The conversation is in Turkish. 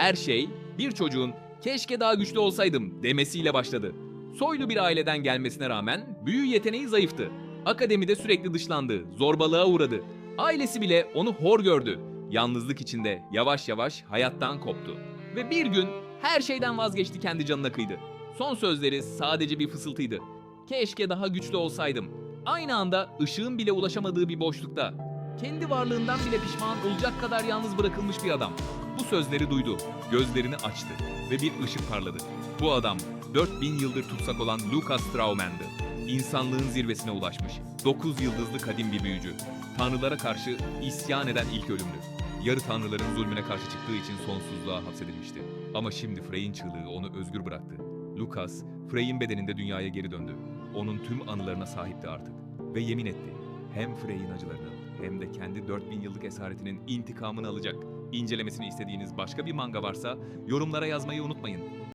Her şey bir çocuğun keşke daha güçlü olsaydım demesiyle başladı. Soylu bir aileden gelmesine rağmen büyü yeteneği zayıftı. Akademide sürekli dışlandı, zorbalığa uğradı. Ailesi bile onu hor gördü. Yalnızlık içinde yavaş yavaş hayattan koptu. Ve bir gün her şeyden vazgeçti kendi canına kıydı. Son sözleri sadece bir fısıltıydı. Keşke daha güçlü olsaydım. Aynı anda ışığın bile ulaşamadığı bir boşlukta. Kendi varlığından bile pişman olacak kadar yalnız bırakılmış bir adam. Sözleri duydu, gözlerini açtı ve bir ışık parladı. Bu adam 4000 yıldır tutsak olan Lucas Strauman'dı. İnsanlığın zirvesine ulaşmış. 9 yıldızlı kadim bir büyücü. Tanrılara karşı isyan eden ilk ölümlü. Yarı tanrıların zulmüne karşı çıktığı için sonsuzluğa hapsedilmişti. Ama şimdi Frey'in çığlığı onu özgür bıraktı. Lucas, Frey'in bedeninde dünyaya geri döndü. Onun tüm anılarına sahipti artık. Ve yemin etti. Hem Frey'in acılarını hem de kendi 4000 yıllık esaretinin intikamını alacak. İncelemesini istediğiniz başka bir manga varsa yorumlara yazmayı unutmayın.